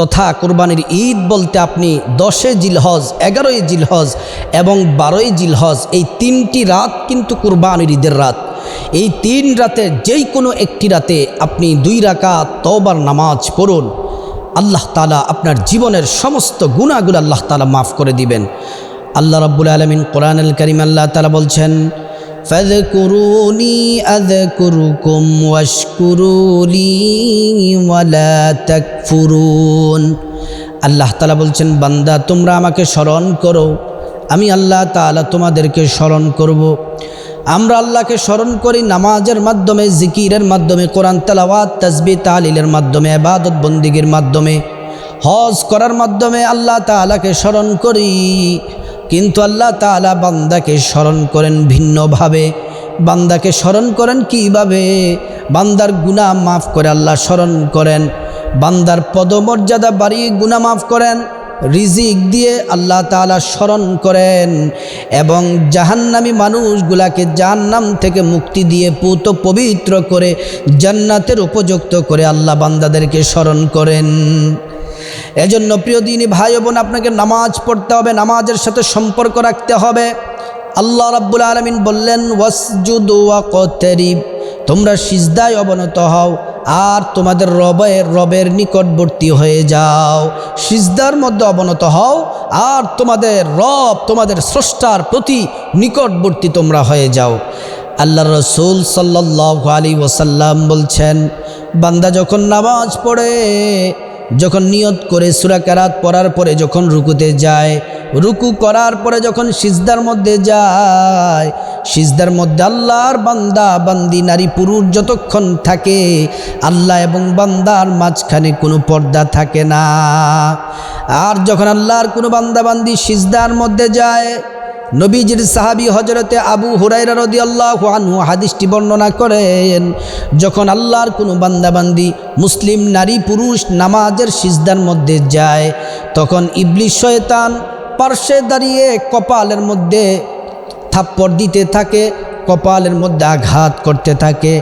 তথা কোরবানির ঈদ বলতে আপনি দশে জিলহজ, এগারোই জিলহজ এবং বারোই জিলহজ, এই তিনটি রাত কিন্তু কোরবানির ঈদের রাত। এই তিন রাতে যেই কোনো একটি রাতে আপনি দুই রাকাত তবার নামাজ পড়ুন। আল্লাহ তালা আপনার জীবনের সমস্ত গুণাগুলো আল্লাহ তালা মাফ করে দিবেন। আল্লাহ রাব্বুল আলমিন কোরআন আল করিম আল্লাহ তালা বলছেন فاذكروني أذكركم واشكروا لي ولا تكفرون আল্লাহ তালা বলছেন বান্দা তোমরা আমাকে স্মরণ করো আমি আল্লাহ তালা তোমাদেরকে স্মরণ করব। আমরা আল্লাহকে স্মরণ করি নামাজের মাধ্যমে জিকিরের মাধ্যমে কোরআন তালাওয়াত তসবি তালিলের মাধ্যমে আবাদত বন্দিগির মাধ্যমে হজ করার মাধ্যমে আল্লাহ তালাকে স্মরণ করি কিন্তু আল্লাহ তালা বান্দাকে স্মরণ করেন ভিন্নভাবে। বান্দাকে স্মরণ করেন কীভাবে? বান্দার গুনাহ মাফ করে আল্লাহ স্মরণ করেন। বান্দার পদমর্যাদা বাড়িয়ে গুনাহ মাফ করেন। রিজিক দিয়ে আল্লাহ তালা স্মরণ করেন। এবং জাহান্নামী মানুষগুলাকে জাহান্নাম থেকে মুক্তি দিয়ে পুত পবিত্র করে জান্নাতের উপযুক্ত করে আল্লাহ বান্দাদেরকে স্মরণ করেন। এজন্য প্রিয় দিনী ভাই বোন, আপনাকে নামাজ পড়তে হবে, নামাজের সাথে সম্পর্ক রাখতে হবে। আল্লাহ রাব্বুল আলমিন বললেন তোমরা সিজদায় অবনত হও, আর তোমাদের রবের রবের নিকটবর্তী হয়ে যাও। সিজদার মধ্যে অবনত হও, আর তোমাদের রব, তোমাদের স্রষ্টার প্রতি নিকটবর্তী তোমরা হয়ে যাও। আল্লাহ রসুল সাল্লাহ আলী ওসাল্লাম বলছেন, বান্দা যখন নামাজ পড়ে যখন নিয়ত করে সুরাকারাত পড়ার পরে যখন রুকুতে যায়, রুকু করার পরে যখন সিজদার মধ্যে যায়, সিজদার মধ্যে আল্লাহর বান্দা, বান্দি, নারী, পুরুষ যতক্ষণ থাকে, আল্লাহ এবং বান্দার মাঝখানে কোনো পর্দা থাকে না। আর যখন আল্লাহর কোনো বান্দা, বান্দি সিজদার মধ্যে যায় নবীজির সাহাবি হজরতে আবু হুরাইরা রদি আল্লাহ আনহু হাদিসটি বর্ণনা করেন, যখন আল্লাহর কোনো বান্দাবান্দি মুসলিম নারী পুরুষ নামাজের সিজদার মধ্যে যায়, তখন ইবলিশ শয়তান পার্শ্বে দাঁড়িয়ে কপালের মধ্যে থাপ্পড় দিতে থাকে, কপালের মধ্যে আঘাত করতে থাকে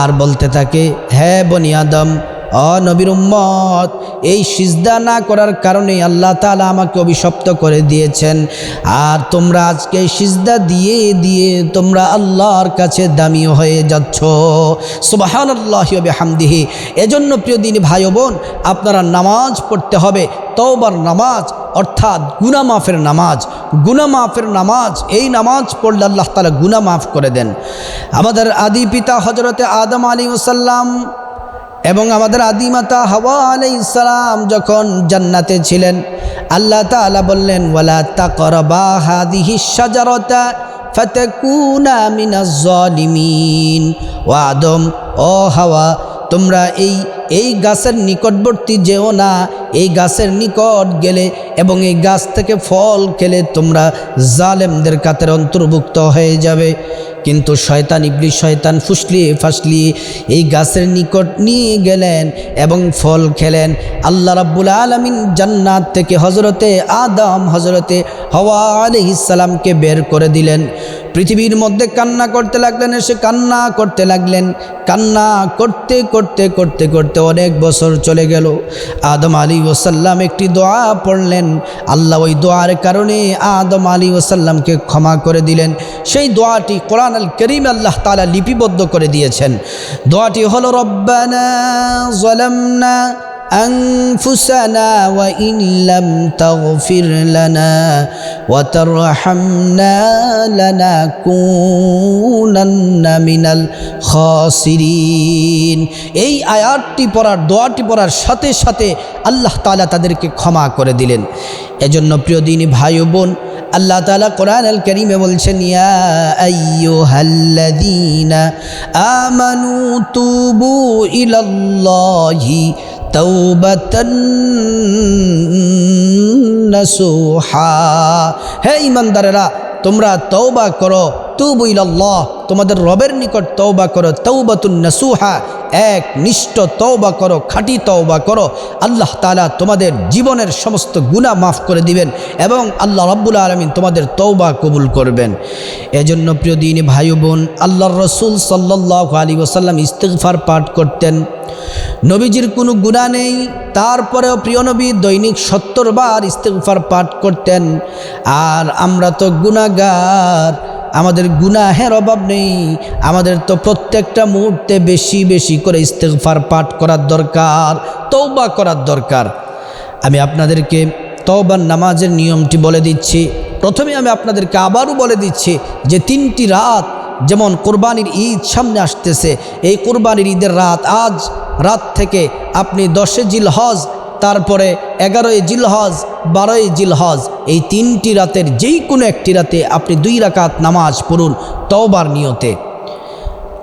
আর বলতে থাকে হ্যাঁ বনি আদম অনবীর উম্মত, এই সিজদা না করার কারণে আল্লাহ তালা আমাকে অভিশপ্ত করে দিয়েছেন। আর তোমরা আজকে সিজদা দিয়ে দিয়ে তোমরা আল্লাহর কাছে দামি হয়ে যাচ্ছ। সুবাহান আল্লাহ হামদিহি এজন্য প্রিয় দিন ভাই বোন আপনারা নামাজ পড়তে হবে, তওবার নামাজ, অর্থাৎ গুনা মাফের নামাজ। গুনা মাফের নামাজ, এই নামাজ পড়লে আল্লাহ তালা গুনা মাফ করে দেন। আমাদের আদি পিতা হজরতে আদম আলী ওসাল্লাম এবং আমাদের আদিমাতা হাওয়া আলাই ইসলাম যখন জান্নাতে ছিলেন, আল্লাহ তালা বললেন, ওয়ালা তাকরবা হাদিহি সাজারতা ফাতাকুনা মিনাজ জালিমিন ও আদম, ও হাওয়া, তোমরা এই এই গাছের নিকটবর্তী যেও না। এই গাছের নিকট গেলে এবং এই গাছ থেকে ফল খেলে তোমরা জালেমদের কাতের অন্তর্ভুক্ত হয়ে যাবে। কিন্তু শয়তান ইবলি শয়তান ফুসলিয়ে ফাসলিয়ে এই গাছের নিকট নিয়ে গেলেন এবং ফল খেলেন। আল্লাহ রাব্বুল আলমিন জান্নাত থেকে হজরতে আদম হজরতে হওয়া আলহিসাল্লামকে বের করে দিলেন। পৃথিবীর মধ্যে কান্না করতে লাগলেন, এসে কান্না করতে লাগলেন। কান্না করতে করতে করতে করতে অনেক বছর চলে গেল। আদম আলী ওসাল্লাম একটি দোয়া পড়লেন। আল্লাহ ওই দোয়ার কারণে আদম আলী ওসাল্লামকে ক্ষমা করে দিলেন। সেই দোয়াটি কোরআন আল করিম আল্লাহ তালা লিপিবদ্ধ করে দিয়েছেন। দোয়াটি হলো, রব্বানা জলমনা أنفسنا وإن لم تغفر لنا وترحمنا لنكونن من الخاسرين এই আয়াতটি পড়ার দোয়াটি পড়ার সাথে সাথে আল্লাহ তালা তাদেরকে ক্ষমা করে দিলেন এজন্য প্রিয় দিনী ভাই ও বোন আল্লাহ তালা কোরআন আল করিমে বলছেন ইয়া আইয়ুহাল্লাযীনা আমানু তুবু ইলাল্লাহি তাওবাতান নাসুহা হে ইমানদারেরা তোমরা তওবা করো। তুবু ইলাল্লাহ, তোমাদের রবের নিকট তওবা করো তৌবাতুন নাসুহা, এক নিষ্ঠ তওবা করো, খাঁটি তওবা করো। আল্লাহ তালা তোমাদের জীবনের সমস্ত গুনাহ মাফ করে দিবেন এবং আল্লাহ রব্বুল আলমিন তোমাদের তওবা কবুল করবেন। এজন্য প্রিয় দিন ভাই বোন, আল্লাহর রসুল সাল্লাহ আলী ওসাল্লাম ইস্তেগফার পাঠ করতেন। নবীজির কোনো গুণা নেই, তারপরেও প্রিয় নবী দৈনিক সত্তর বার ইস্তেগফার পাঠ করতেন। আর আমরা তো গুণাগার আমাদের গুনাহের অভাব নেই। আমাদের তো প্রত্যেকটা মুহূর্তে বেশি বেশি করে ইস্তেগফার পাঠ করার দরকার তৌবা করার দরকার। আমি আপনাদেরকে তওবার নামাজের নিয়মটি বলে দিচ্ছি। প্রথমে আমি আপনাদেরকে আবারও বলে দিচ্ছি যে তিনটি রাত যেমন কোরবানির ঈদ সামনে আসতেছে, এই কোরবানির ঈদের রাত আজ রাত থেকে আপনি দশে জিল হজ তারপরে এগারোই জিলহজ, বারোই জিলহজ, এই তিনটি রাতের যেই কোনো একটি রাতে আপনি দুই রাকাত নামাজ পড়ুন তওবার নিয়তে।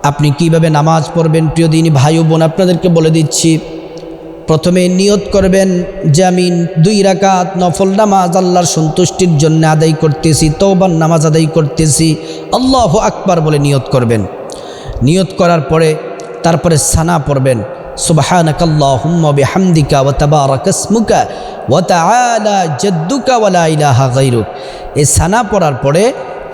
আপনি কীভাবে নামাজ পড়বেন প্রিয় দিনী ভাই বোন, আপনাদেরকে বলে দিচ্ছি, প্রথমে নিয়ত করবেন যে আমি দুই রাকাত নফল নামাজ আল্লাহর সন্তুষ্টির জন্য আদায় করতেছি তৌবার নামাজ আদায় করতেছি, আল্লাহ আকবার বলে নিয়ত করবেন। নিয়ত করার পরে তারপরে সানা পড়বেন। সুবাহানক اللهم وبحمدك وتبارك اسمك وتعالى جدك ولا জাদ্দুকা غيرك এই সানা পড়ার পরে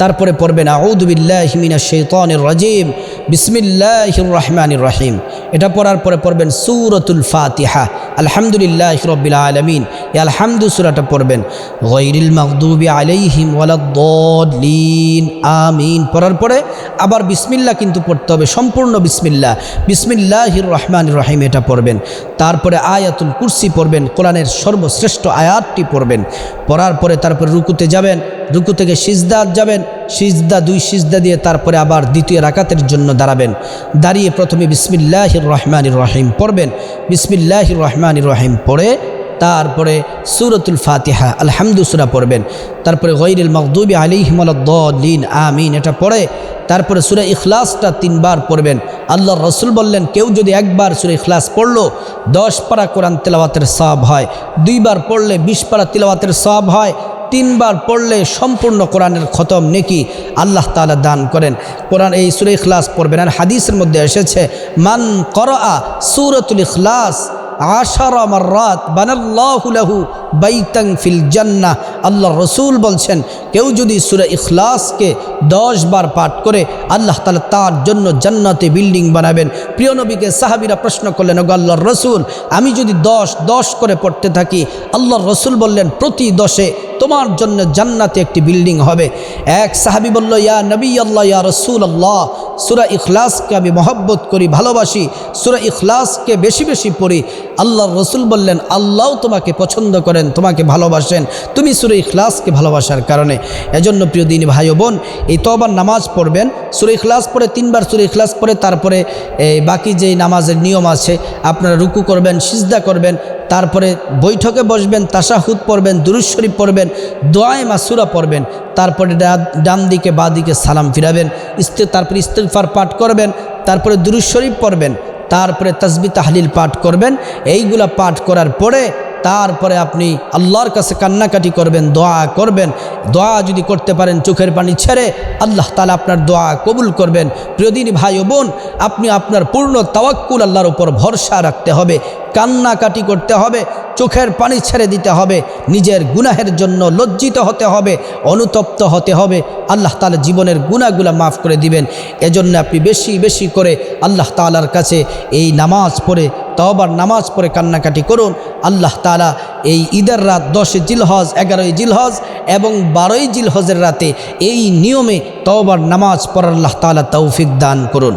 তারপরে পড়বেন, আউযু বিল্লাহি মিনাশ শাইতানির রাজিম, বিসমিল্লাহির রহমানির রহিম। এটা পড়ার পরে পড়বেন, সুরতুল ফাতিহা। আলহামদুলিল্লাহি রাব্বিল আলামিন। এই আলহামদু সূরাটা পড়বেন। গায়রিল মাগদুবি আলাইহিম ওয়ালাদ-দাল্লিন আমিন। পড়ার পরে আবার বিসমিল্লাহ কিন্তু পড়তে হবে, সম্পূর্ণ বিসমিল্লা। বিসমিল্লাহ রহমানির রহিম এটা পড়বেন। তারপরে আয়াতুল কুরসি পড়বেন, কোরআনের সর্বশ্রেষ্ঠ আয়াতটি পড়বেন। পড়ার পরে তারপরে রুকুতে যাবেন রুকু থেকে সিজদাত যাবেন, সিজদা দুই সিজদা দিয়ে তারপরে আবার দ্বিতীয় রাকাতের জন্য দাঁড়াবেন। দাঁড়িয়ে প্রথমে বিসমিল্লাহির রহমানির রহিম পড়বেন। বিসমিল্লাহির রহমানির রহিম পড়ে তারপরে সুরতুল ফাতিহা আলহামদুসুরা পড়বেন। তারপরে গৈরুল মকদুবি আলিহিমদ্দিন আমিন, এটা পড়ে তারপরে সুরে ইখলাসটা তিনবার পড়বেন। আল্লাহ রসুল বললেন, কেউ যদি একবার সুরে ইখলাস পড়ল, দশ পারা কোরআন তেলাওয়াতের সব হয়। দুইবার পড়লে বিশ পারা তেলাওয়াতের সব হয়। তিনবার পড়লে সম্পূর্ণ কোরআনের খতম নেকি আল্লাহ তালা দান করেন। কোরআন এই সুরে ইখলাস পড়বেন আর হাদিসের মধ্যে এসেছে, মান করা সুরতুল ইখলাস আশার আমার রাত বানাল্লাহুলাহু বাইতাং ফিল জান্না আল্লাহ রসুল বলছেন, কেউ যদি সুরে ইখলাসকে দশ বার পাঠ করে আল্লাহ তালা তার জন্য জান্নাতে বিল্ডিং বানাবেন। প্রিয় নবীকে সাহাবিরা প্রশ্ন করলেন, ওগো আল্লাহর রসুল, আমি যদি দশ দশ করে পড়তে থাকি? আল্লাহর রসুল বললেন, প্রতি দশে তোমার জন্য জান্নাতে একটি বিল্ডিং হবে। এক সাহাবি বলল, ইয়া নবী আল্লাহ ইয়া রসুল আল্লাহ সুরা ইখলাসকে আমি মহব্বত করি, ভালোবাসি। সুরা ইখলাসকে বেশি বেশি পড়ি। আল্লাহর রসুল বললেন, আল্লাহ তোমাকে পছন্দ করেন, তোমাকে ভালোবাসেন। তুমি সুরে ইখলাসকে ভালোবাসার কারণে। এজন্য প্রিয় দিন ভাই বোন, এই তবার নামাজ পড়বেন। সুরে ইখলাস পড়ে, তিনবার সুরে ইখলাস পড়ে, তারপরে বাকি যেই নামাজের নিয়ম আছে, আপনারা রুকু করবেন, সিজদা করবেন তারপরে বৈঠকে বসবেন, তাসাহুদ পড়বেন দুরুশ্বরী পড়বেন, দোয়ায় মাসুরা পড়বেন, তারপরে ডান দিকে, বা দিকে সালাম ফিরাবেন, ইস্তে, তারপরে ইস্তেফার পাঠ করবেন, তারপরে দুরুশ্বরী পড়বেন, তারপরে তসবি, তাহলিল পাঠ করবেন, এইগুলা পাঠ করার পরে তারপরে আপনি আল্লাহর কাছে কান্নাকাটি করবেন, দোয়া করবেন। দোয়া যদি করতে পারেন চোখের পানি ছেড়ে আল্লাহ তালা আপনার দোয়া কবুল করবেন। প্রিয়দিন ভাই ও বোন, আপনি আপনার পূর্ণ তাওয়াক্কুল আল্লাহর উপর ভরসা রাখতে হবে, কান্নাকাটি করতে হবে। চোখের পানি ছেড়ে দিতে হবে, নিজের গুনাহের জন্য লজ্জিত হতে হবে, অনুতপ্ত হতে হবে। আল্লাহ তালা জীবনের গুণাগুলা মাফ করে দিবেন। এজন্য আপনি বেশি বেশি করে আল্লাহ তালার কাছে এই নামাজ পড়ে তবার নামাজ পড়ে কান্নাকাটি করুন। আল্লাহ তালা এই ঈদের রাত দশে জিলহজ এগারোই জিলহজ এবং বারোই জিলহজের রাতে এই নিয়মে তবার নামাজ পড়ার আল্লাহ তালা তৌফিক দান করুন।